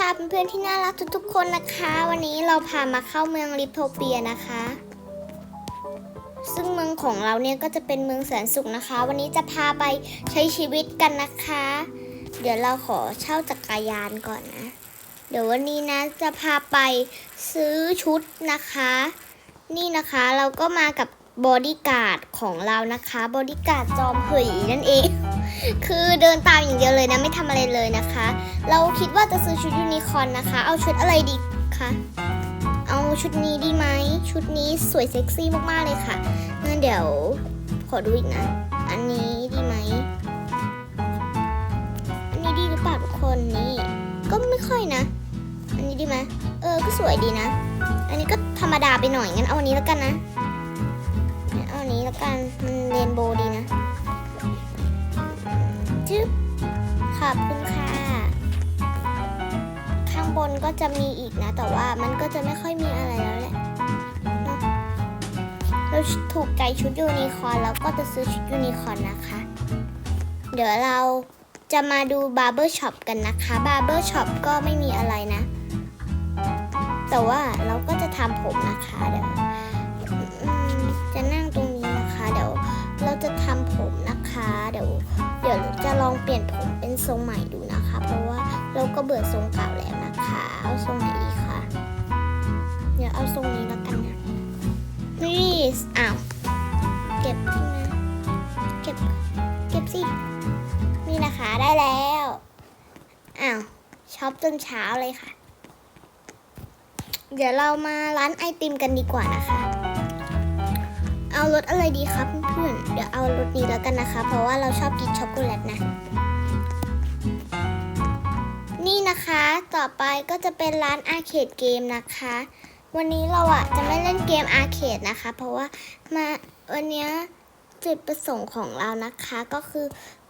ค่ะเพื่อนๆที่น่ารักทุกๆคนนะคะ วันนี้เราพามาเข้าเมืองลิโทเปียนะคะ ซึ่งเมืองของเราเนี่ยก็จะเป็นเมืองแสนสุขนะคะ วันนี้จะพาไปใช้ชีวิตกันนะคะ เดี๋ยวเราขอเช่าจักรยานก่อนนะ เดี๋ยววันนี้นะจะพาไปซื้อชุดนะคะ นี่นะคะเราก็มากับบอดี้การ์ดของเรานะคะบอดี้การ์ดจอมเผยนั่นเอง คือเดินตามอย่างเดียวเลยนะไม่ทำอะไรเลยนะคะ เราคิดว่าจะซื้อชุดยูนิคอร์นนะคะ เอาชุดอะไรดีคะเอาชุดนี้ดีไหมชุดนี้สวยเซ็กซี่มากๆเลยค่ะงั้นเดี๋ยวขอดูอีกนะ อันนี้ดีไหมอันนี้ดีหรือเปล่าทุกคนนี่ก็ไม่ค่อยนะ อันนี้ดีไหมเออก็สวยดีนะ อันนี้ก็ธรรมดาไปหน่อยงั้นเอาอันนี้แล้วกันนะเอาอันนี้แล้วกันมันเรนโบว์ดีนะ จึ๊บขอบคุณค่ะ ข้างบนก็จะมีอีกนะ แต่ว่ามันก็จะไม่ค่อยมีอะไรแล้วแหละเราถูกใจชุดยูนิคอร์นแล้วก็จะซื้อชุดยูนิคอร์นนะคะ เดี๋ยวเราจะมาดูบาร์เบอร์ช็อปกันนะคะบาร์เบอร์ช็อปก็ไม่มีอะไรนะ แต่ว่าเราก็จะทำผมนะคะเดี๋ยว จะลองเปลี่ยนผมเป็นทรงใหม่ดูนะคะ เพราะว่าเราก็เบื่อทรงเก่าแล้วนะคะ เอาทรงไหนดีคะเดี๋ยวเอาทรงนี้แล้วกันนะนี่อ้าวเก็บใช่ไหมเก็บเก็บสินี่นะคะได้แล้วอ้าวช็อปจนเช้าเลยค่ะ เดี๋ยวเรามาร้านไอติมกันดีกว่านะคะ เอารสอะไรดีครับเพื่อนเดี๋ยวเอารสนี้แล้วกันนะคะ เพราะว่าเราชอบกินช็อกโกแลตนะ นี่นะคะต่อไปก็จะเป็นร้านอาร์เคดเกมนะคะ วันนี้เราอะจะไม่เล่นเกมอาร์เคดนะคะ เพราะว่ามาวันนี้จุดประสงค์ของเรานะคะก็คือ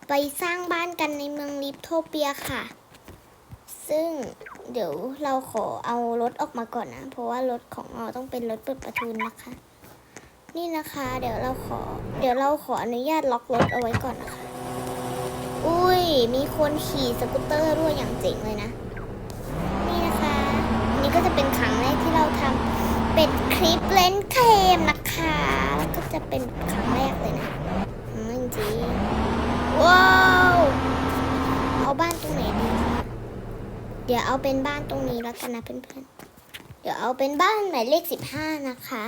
ไปสร้างบ้านกันในเมืองลิปโทเปียค่ะ ซึ่งเดี๋ยวเราขอเอารถออกมาก่อนนะ เพราะว่ารถของเราต้องเป็นรถเปิดประทุนนะคะ นี่นะคะ เดี๋ยวเราขอ เดี๋ยวเราขออนุญาตล็อกรถเอาไว้ก่อนนะคะ อุ้ย มีคนขี่สกูตเตอร์ด้วยอย่างเจ๋งเลยนะ นี่นะคะ อันนี้ก็จะเป็นครั้งแรกที่เราทำเป็นคลิปเล่นเกมนะคะ แล้วก็จะเป็นครั้งแรกเลยนะอืมจริงๆว้าวเอาบ้านตรงไหนดีคะเดี๋ยวเอาเป็นบ้านตรงนี้แล้วกันนะเพื่อนๆ เดี๋ยวเอาเป็นบ้านหมายเลขสิบห้านะคะ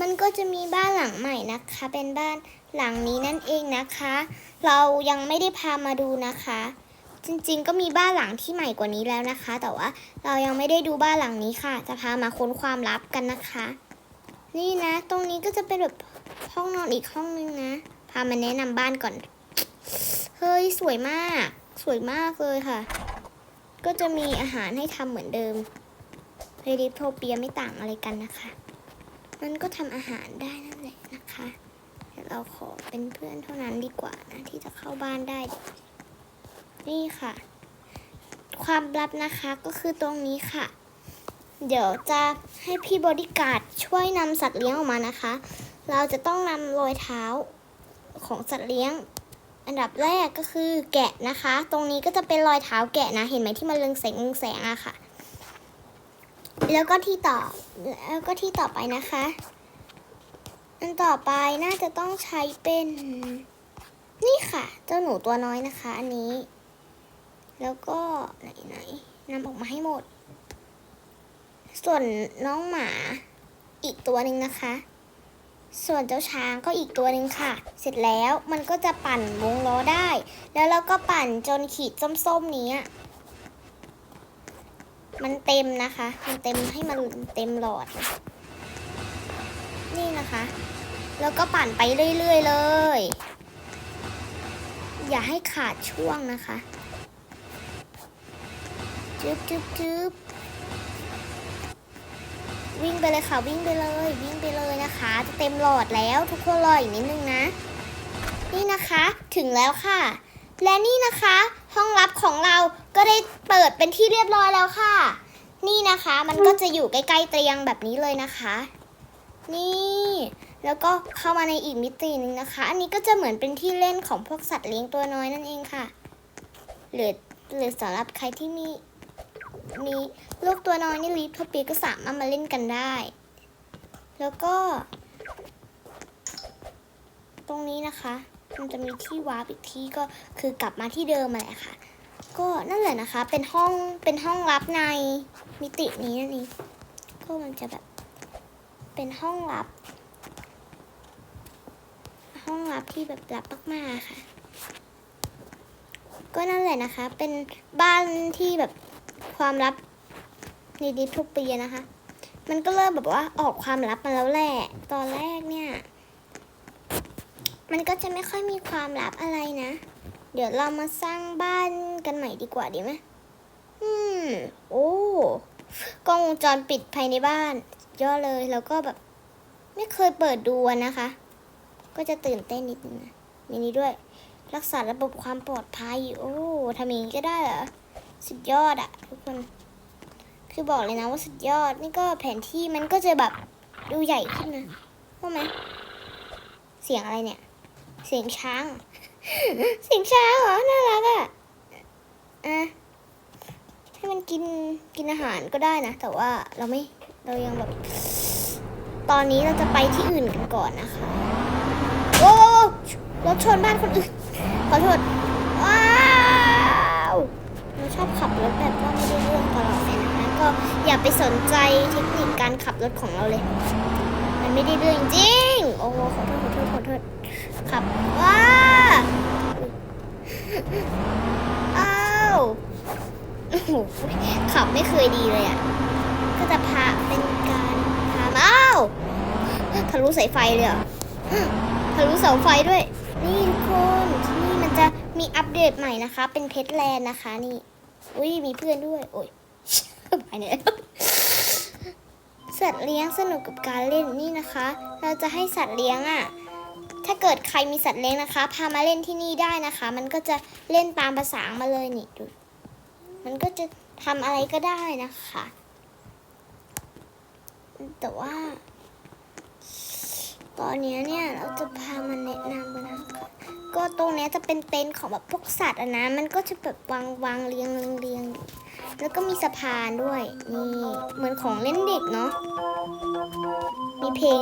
มันก็จะมีบ้านหลังใหม่นะคะ เป็นบ้านหลังนี้นั่นเองนะคะ เรายังไม่ได้พามาดูนะคะ จริงๆ ก็มีบ้านหลังที่ใหม่กว่านี้แล้วนะคะ แต่ว่าเรายังไม่ได้ดูบ้านหลังนี้ค่ะ จะพามาค้นความลับกันนะคะ นี่นะ ตรงนี้ก็จะเป็นแบบห้องนอนอีกห้องนึงนะ พามาแนะนำบ้านก่อน เฮ้ยสวยมาก สวยมากเลยค่ะ ก็จะมีอาหารให้ทำเหมือนเดิมเรดิโทเปียไม่ต่างอะไรกันนะคะ มันก็ทำอาหารได้นั่นแหละนะคะเดี๋ยวเราขอเป็นเพื่อนเท่านั้นดีกว่านะที่จะเข้าบ้านได้ นี่ค่ะ ความลับนะคะก็คือตรงนี้ค่ะ เดี๋ยวจะให้พี่บอดี้การ์ดช่วยนำสัตว์เลี้ยงออกมานะคะ เราจะต้องนำรอยเท้าของสัตว์เลี้ยง อันดับแรกก็คือแกะนะคะ ตรงนี้ก็จะเป็นรอยเท้าแกะนะ เห็นไหมที่มันเรืองแสงเรืองแสงอะค่ะ แล้วก็ที่ต่อแล้วก็ที่ต่อไปนะคะ อันต่อไปน่าจะต้องใช้เป็น นี่ค่ะ เจ้าหนูตัวน้อยนะคะ อันนี้ แล้วก็ไหนไหนนำออกมาให้หมด ส่วนน้องหมาอีกตัวหนึ่งนะคะ ส่วนเจ้าช้างก็อีกตัวหนึ่งค่ะ เสร็จแล้วมันก็จะปั่นวงล้อได้ แล้วเราก็ปั่นจนขีดส้มๆนี้ มันเต็มนะคะ มันเต็มให้มันเต็มหลอด นี่นะคะ แล้วก็ปั่นไปเรื่อยๆเลย อย่าให้ขาดช่วงนะคะจึ๊บจึ๊บจึ๊บวิ่งไปเลยค่ะวิ่งไปเลย วิ่งไปเลยนะคะ จะเต็มหลอดแล้วทุกคนรออีกนิดนึงนะ นี่นะคะถึงแล้วค่ะ และนี่นะคะ ห้องลับของเรา ก็ได้เปิดเป็นที่เรียบร้อยแล้วค่ะ นี่นะคะมันก็จะอยู่ใกล้ๆเตียงแบบนี้เลยนะคะ นี่ แล้วก็เข้ามาในอีกมิติหนึ่งนะคะ อันนี้ก็จะเหมือนเป็นที่เล่นของพวกสัตว์เลี้ยงตัวน้อยนั่นเองค่ะ หรือหรือสำหรับใครที่มีมีลูกตัวน้อยนี่ลีฟทอปีก็สามารถมาเล่นกันได้ แล้วก็ ตรงนี้นะคะ มันจะมีที่วาร์ปอีกที่ก็คือกลับมาที่เดิมมาแหละค่ะ ก็นั่นแหละนะคะ เป็นห้องเป็นห้องลับในมิตินี้นั่นเองก็มันจะแบบเป็นห้องลับ ห้องลับที่แบบลับมากๆค่ะ ก็นั่นแหละนะคะ เป็นบ้านที่แบบความลับในดิสโทเปีนะคะ มันก็เริ่มแบบว่าออกความลับมาแล้วแหละ ตอนแรกเนี่ย มันก็จะไม่ค่อยมีความลับอะไรนะ เดี๋ยวเรามาสร้างบ้าน กันใหม่ดีกว่าดีไหมอืม โอ้กล้องวงจรปิดภายในบ้านสุดยอดเลยแล้วก็แบบ ไม่เคยเปิดดูนะคะ ก็จะตื่นเต้นนิดนึงนะมีนี้ด้วย รักษาระบบความปลอดภัย โอ้ทำอย่างนี้ก็ได้เหรอ สุดยอดอะทุกคน คือบอกเลยนะว่าสุดยอด นี่ก็แผนที่มันก็จะแบบดูใหญ่ขึ้นนะว่าไหมเสียงอะไรเนี่ย เสียงช้าง เสียงช้างเหรอ น่ารักอะ อะให้มันกินกินอาหารก็ได้นะ แต่ว่าเราไม่เรายังแบบ ตอนนี้เราจะไปที่อื่นกันก่อนนะคะโอ้รถชนบ้านคนอื่นขอโทษว้าวเราชอบขับรถแบบว่าไม่ได้เรื่องตลอดเลยนะคะ ก็อย่าไปสนใจเทคนิคการขับรถของเราเลย มันไม่ได้เรื่องจริงโอ้ขอโทษขอโทษขอโทษขับว้าอ้า ขับไม่เคยดีเลยอะ ก็จะพาเป็นการพามาอ้าทะลุสายไฟเลยอะทะลุเสาไฟด้วย นี่ทุกคนที่นี่มันจะมีอัปเดตใหม่นะคะ เป็นเพชรแลนด์นะคะนี่ อุ้ยมีเพื่อนด้วย โอ้ยไปเนี่ยสัตว์เลี้ยงสนุกกับการเล่นนี่นะคะ เราจะให้สัตว์เลี้ยงอะ่ะ ถ้าเกิดใครมีสัตว์เลี้ยงนะคะ พามาเล่นที่นี่ได้นะคะ มันก็จะเล่นตามภาษามาเลยนี่ดู มันก็จะทำอะไรก็ได้นะคะ แต่ว่า ตอนนี้เนี่ยเราจะพามาแนะนำกันนะก็ตรงนี้จะเป็นเต็นท์ของแบบพวกสัตว์อะนะ มันก็จะแบบวางวางเรียงเรียงเรียง แล้วก็มีสะพานด้วย นี่ เหมือนของเล่นเด็กเนาะ มีเพลง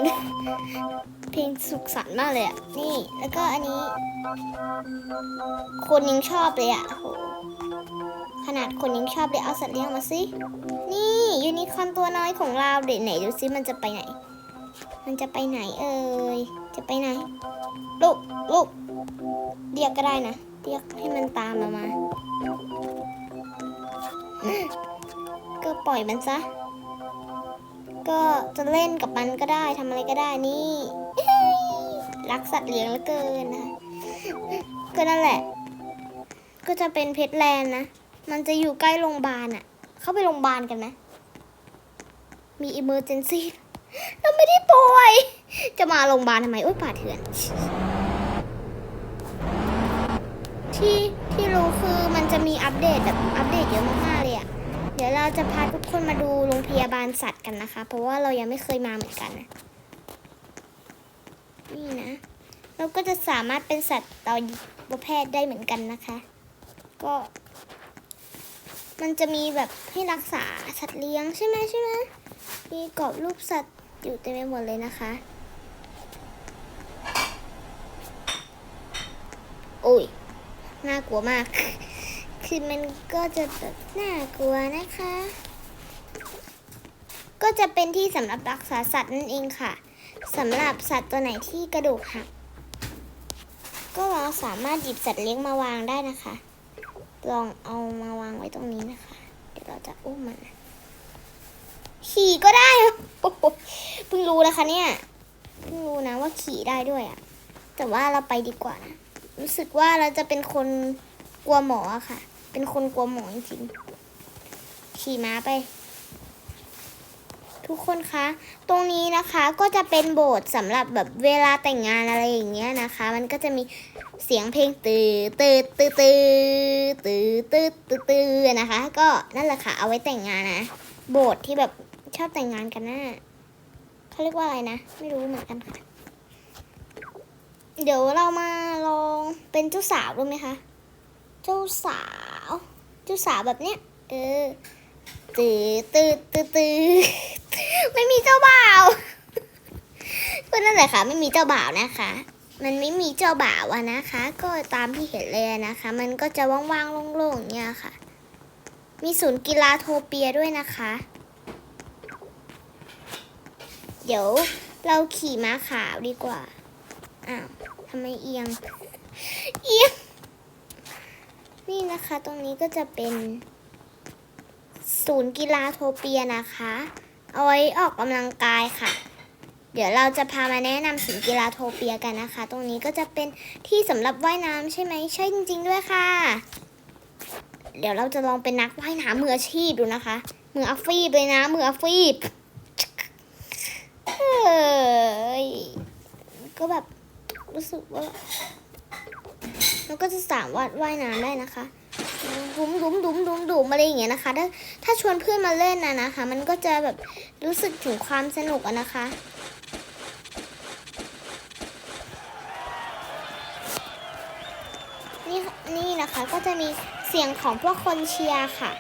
เพลงสุขสันต์มากเลยอะนี่ แล้วก็อันนี้ คนยังชอบเลยอะโหขนาดคนยังชอบเลยเอาสัตว์เลี้ยงมาสินี่ยูนิคอนตัวน้อยของเราเดี๋ยวไหนดูซิมันจะไปไหน มันจะไปไหนเอ่ยจะไปไหนลูกลูกเรียกก็ได้นะเรียกให้มันตามเรามา ก็ปล่อยมันซะ ก็จะเล่นกับมันก็ได้ทำอะไรก็ได้นี่ รักสัตว์เลี้ยงเหลือเกินนะก็นั่นแหละ ก็จะเป็นเพชรแลนด์นะ มันจะอยู่ใกล้โรงพยาบาลอะเข้าไปโรงพยาบาลกันไหมมีอิมเมอร์เจนซี่เราไม่ได้ป่วย จะมาโรงพยาบาลทำไมโอ๊ยป่าเถื่อน ที่ที่รู้คือมันจะมีอัปเดตแบบอัปเดตเยอะมากๆเลยอะเดี๋ยวเราจะพาทุกคนมาดูโรงพยาบาลสัตว์กันนะคะ เพราะว่าเรายังไม่เคยมาเหมือนกันนะ นี่นะ เราก็จะสามารถเป็นสัตว์ต่อแพทย์ได้เหมือนกันนะคะ ก็ มันจะมีแบบให้รักษาสัตว์เลี้ยงใช่ไหมใช่ไหมมีกรอบรูปสัตว์อยู่เต็มไปหมดเลยนะคะ โอ้ย น่ากลัวมาก คือมันก็จะแบบน่ากลัวนะคะ ก็จะเป็นที่สำหรับรักษาสัตว์นั่นเองค่ะ สำหรับสัตว์ตัวไหนที่กระดูกหัก ก็เราสามารถหยิบสัตว์เลี้ยงมาวางได้นะคะ ลองเอามาวางไว้ตรงนี้นะคะ เดี๋ยวเราจะอุ้มมันขี่ก็ได้เพิ่งรู้นะคะเนี่ยเพิ่งรู้นะว่าขี่ได้ด้วยอะแต่ว่าเราไปดีกว่านะรู้สึกว่าเราจะเป็นคนกลัวหมออะค่ะ เป็นคนกลัวหมอจริงๆขี่ม้าไป ทุกคนคะ ตรงนี้นะคะก็จะเป็นโบสถ์สำหรับแบบเวลาแต่งงานอะไรอย่างเงี้ยนะคะ มันก็จะมีเสียงเพลงตือตือตือตือตือตือตือตือนะคะ ก็นั่นแหละค่ะเอาไว้แต่งงานนะ โบสถ์ที่แบบชอบแต่งงานกันน่ะเขาเรียกว่าอะไรนะ ไม่รู้เหมือนกันค่ะ เดี๋ยวเรามาลองเป็นเจ้าสาวดูไหมคะ เจ้าสาว เจ้าสาวแบบเนี้ย เออ ตืดตืดตืดตืดไม่มีเจ้าบ่าวก็นั่นแหละค่ะ ไม่มีเจ้าบ่าวนะคะ มันไม่มีเจ้าบ่าวอะนะคะ ก็ตามที่เห็นเลยนะคะ มันก็จะว่างๆโล่งๆเนี่ยค่ะ มีศูนย์กีฬาโทเปียด้วยนะคะ เดี๋ยวเราขี่ม้าขาวดีกว่า อ้าวทำไมเอียง เอียง นี่นะคะ ตรงนี้ก็จะเป็น ศูนย์กีฬาโทเปียนะคะ เอาไว้ออกกำลังกายค่ะ เดี๋ยวเราจะพามาแนะนำศูนย์กีฬาโทเปียกันนะคะ ตรงนี้ก็จะเป็นที่สำหรับว่ายน้ำใช่ไหมใช่จริง ๆ ด้วยค่ะ เดี๋ยวเราจะลองเป็นนักว่ายน้ำมืออาชีพดูนะคะ มืออาฟีบเลยนะมืออาฟีบเอ้ยก็แบบรู้สึกว่าเราก็จะสามารถว่ายน้ำได้นะคะ ดุมดุมดุมดุมดุมอะไรอย่างเงี้ยนะคะ ถ้าถ้าชวนเพื่อนมาเล่นนะนะคะ มันก็จะแบบรู้สึกถึงความสนุกอะนะคะนี่นี่นะคะก็จะมีเสียงของพวกคนเชียร์ค่ะ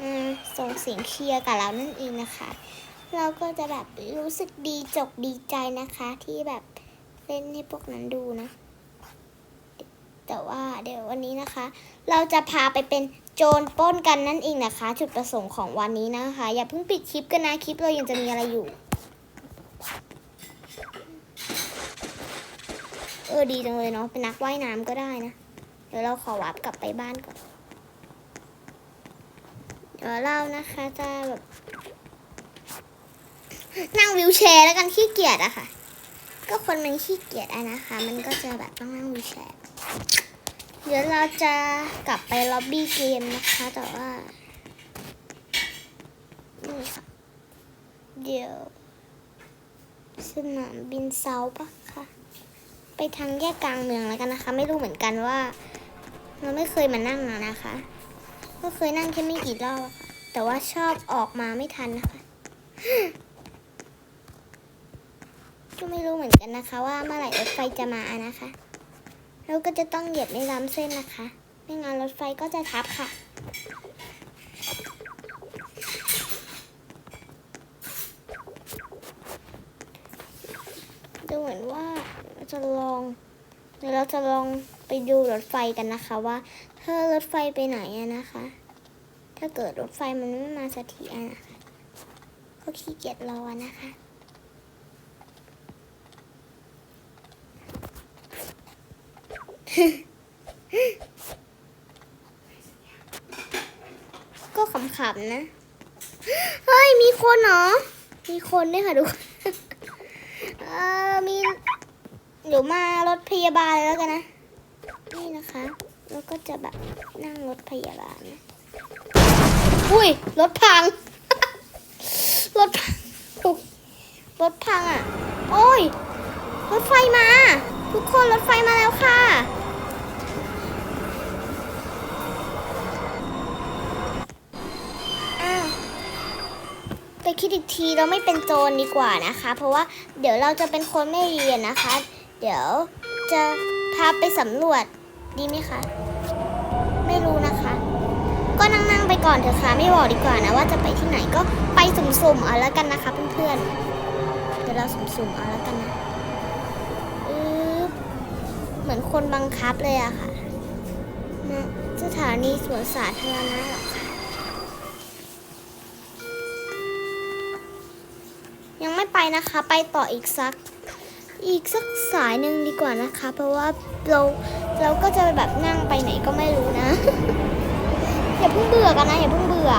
อืมส่งเสียงเชียร์กับเรานั่นเองนะคะ เราก็จะแบบรู้สึกดีจกดีใจนะคะที่แบบเล่นให้พวกนั้นดูนะ แต่ว่าเดี๋ยววันนี้นะคะ เราจะพาไปเป็นโจรปล้นกันนั่นเองนะคะ จุดประสงค์ของวันนี้นะคะ อย่าเพิ่งปิดคลิปกันนะคลิปเรายังจะมีอะไรอยู่ เออดีจังเลยเนาะเป็นนักว่ายน้ำก็ได้นะ เดี๋ยวเราขอวับกลับไปบ้านก่อน เดี๋ยวเรานะคะจะแบบนั่งวิวแชร์แล้วกันขี้เกียจอะค่ะ ก็คนมันขี้เกียจอะนะคะ มันก็จะแบบต้องนั่งวิวแชร์ เดี๋ยวเราจะกลับไปล็อบบี้เกมนะคะ แต่ว่า นี่ค่ะ เดี๋ยว สนามบินเซาปะคะไปทางแยกกลางเมืองแล้วกันนะคะ ไม่รู้เหมือนกันว่า เราไม่เคยมานั่งอะนะคะ ก็เคยนั่งแค่ไม่กี่รอบแต่ว่าชอบออกมาไม่ทันนะคะก็ไม่รู้เหมือนกันนะคะ ว่าเมื่อไหร่รถไฟจะมานะคะ เราก็จะต้องเหยียบในลำเส้นนะคะไม่งั้นรถไฟก็จะทับค่ะ ดูเหมือนว่าเราจะลองเดี๋ยวเราจะลองไปดูรถไฟกันนะคะว่าถ้ารถไฟไปไหนอะนะคะ ถ้าเกิดรถไฟมันไม่มาสักทีอะนะคะก็ขี้เกียจรอนะคะ ก็ขำๆนะ เฮ้ย มีคนเหรอ มีคนด้วยค่ะทุกเออมี เดี๋ยวมารถพยาบาลแล้วกันนะ นี่นะคะ แล้วก็จะแบบนั่งรถพยาบาลนะอุ้ย รถพัง รถพังอุ๊ยรถพังอะ โอ้ย รถไฟมา ทุกคนรถไฟมาแล้วค่ะ คิดอีกทีเราไม่เป็นโจรดีกว่านะคะ เพราะว่าเดี๋ยวเราจะเป็นคนไม่เรียนนะคะ เดี๋ยวจะพาไปสำรวจดีไหมคะ ไม่รู้นะคะ ก็นั่งๆไปก่อนเถอะค่ะ ไม่บอกดีกว่านะว่าจะไปที่ไหนก็ไปสุ่มๆเอาแล้วกันนะคะเพื่อนๆ เดี๋ยวเราสุ่มๆเอาแล้วกันนะเหมือนคนบังคับเลยอะค่ะนะสถานีสวนสาธารณะหรอคะ นะคะ ไปต่ออีกสัก อีกสักสายหนึ่งดีกว่านะคะ เพราะว่าเราเราก็จะแบบนั่งไปไหนก็ไม่รู้นะ อย่าเพิ่งเบื่อกันนะอย่าเพิ่งเบื่อ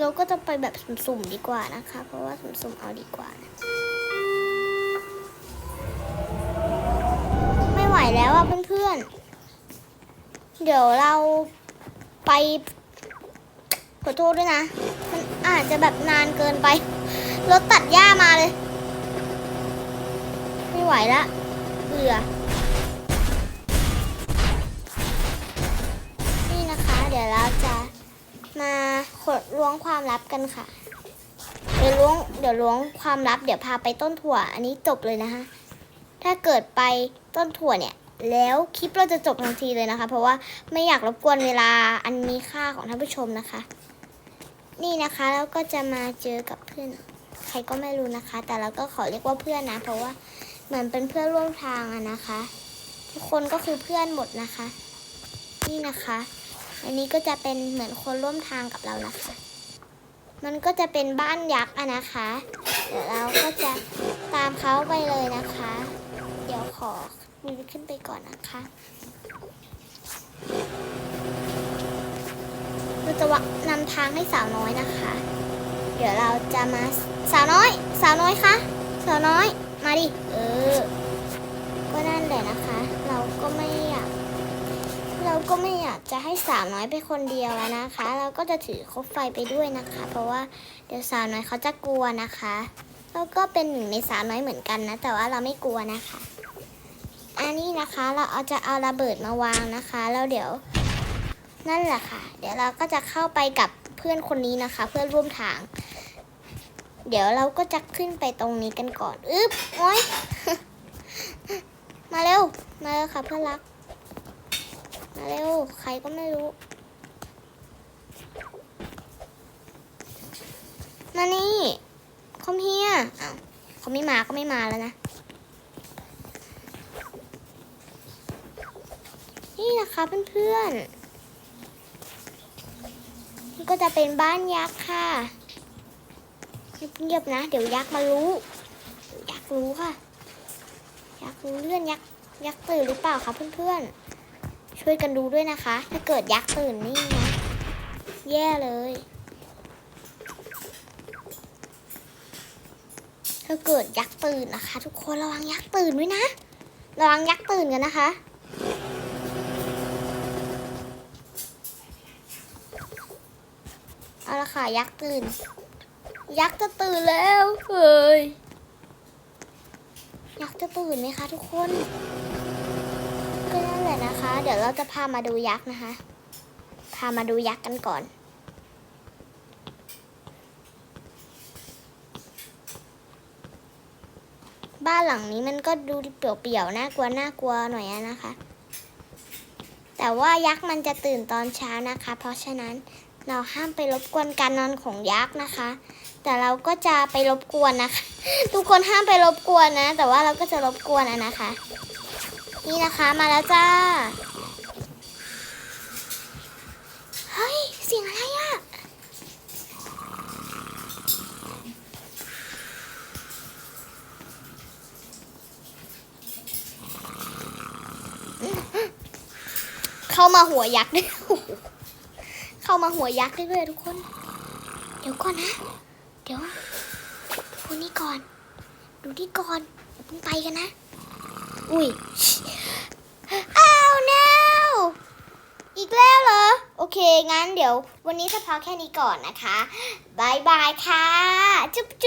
เราก็จะไปแบบสุ่มๆดีกว่านะคะ เพราะว่าสุ่มๆเอาดีกว่า ไม่ไหวแล้วอะเพื่อนๆ เดี๋ยวเราไปขอโทษด้วยนะ มันอาจจะแบบนานเกินไป รถตัดหญ้ามาเลย ไม่ไหวละเบื่อนี่นะคะ เดี๋ยวเราจะมา ล้วงความลับกันค่ะ เดี๋ยวล้วงเดี๋ยวล้วงความลับ เดี๋ยวพาไปต้นถั่ว อันนี้จบเลยนะคะถ้าเกิดไปต้นถั่วเนี่ย แล้วคลิปเราจะจบทันทีเลยนะคะ เพราะว่าไม่อยากรบกวนเวลาอันมีค่าของท่านผู้ชมนะคะ นี่นะคะแล้วก็จะมาเจอกับเพื่อนใครก็ไม่รู้นะคะ แต่เราก็ขอเรียกว่าเพื่อนนะ เพราะว่าเหมือนเป็นเพื่อนร่วมทางอะนะคะ ทุกคนก็คือเพื่อนหมดนะคะ นี่นะคะ อันนี้ก็จะเป็นเหมือนคนร่วมทางกับเรานะคะ มันก็จะเป็นบ้านยักษ์อะนะคะ เดี๋ยวเราก็จะตามเขาไปเลยนะคะ เดี๋ยวขอมีขึ้นไปก่อนนะคะเราจะวะนำทางให้สาวน้อยนะคะ เดี๋ยวเราจะมาสาวน้อย สาวน้อยคะสาวน้อย มาดิ เออ ก็นั่นแหละนะคะ เราก็ไม่อยาก เราก็ไม่อยากจะให้สาวน้อยไปคนเดียวแล้วนะคะ เราก็จะถือคบไฟไปด้วยนะคะ เพราะว่าเดี๋ยวสาวน้อยเขาจะกลัวนะคะแล้วก็เป็นหนึ่งในสาวน้อยเหมือนกันนะ แต่ว่าเราไม่กลัวนะคะ อันนี้นะคะเราเอาจะเอาระเบิดมาวางนะคะแล้วเดี๋ยว นั่นแหละค่ะ เดี๋ยวเราก็จะเข้าไปกับเพื่อนคนนี้นะคะ เพื่อนร่วมทาง เดี๋ยวเราก็จะขึ้นไปตรงนี้กันก่อนอึ๊บโอ๊ยมาเร็วมาเร็วค่ะเพื่อนรัก มาเร็ว ใครก็ไม่รู้ มานี่คอมเฮียอ้าวเขาไม่มาก็ไม่มาแล้วนะ นี่นะคะเพื่อนๆก็จะเป็นบ้านยักษ์ค่ะเงียบๆนะ เดี๋ยวยักษ์มารู้ ยักษ์รู้ค่ะ ยักษ์รู้เรื่องยักษ์ยักษ์ตื่นหรือเปล่าคะเพื่อนๆ ช่วยกันดูด้วยนะคะ ถ้าเกิดยักษ์ตื่นนี่นะแย่เลย ถ้าเกิดยักษ์ตื่นนะคะ ทุกคนระวังยักษ์ตื่นด้วยนะระวังยักษ์ตื่นกันนะคะเอาละค่ะยักษ์ตื่น ยักษ์จะตื่นแล้วเฮ้ยยักษ์จะตื่นไหมคะทุกคน ก็นั่นแหละนะคะ เดี๋ยวเราจะพามาดูยักษ์นะคะ พามาดูยักษ์กันก่อน บ้านหลังนี้มันก็ดูเปี่ยวๆน่ากลัวน่ากลัวหน่อยนะคะ แต่ว่ายักษ์มันจะตื่นตอนเช้านะคะ เพราะฉะนั้นเราห้ามไปรบกวนการนอนของยักษ์นะคะ แต่เราก็จะไปรบกวนนะคะ ทุกคนห้ามไปรบกวนนะ แต่ว่าเราก็จะรบกวนนะคะ นี่นะคะมาแล้วจ้า เฮ้ยเสียงอะไรอะ เข้ามาหัวยักษ์ด้วยเข้ามาหัวยักษ์ด้วยทุกคน เดี๋ยวก่อนนะ เดี๋ยวดูนี่ก่อน ดูนี่ก่อนเพิ่งไปกันนะ อุ้ยอ้าว no อีกแล้วเหรอ โอเค งั้นเดี๋ยววันนี้จะพอแค่นี้ก่อนนะคะบายบายค่ะ จุ๊บ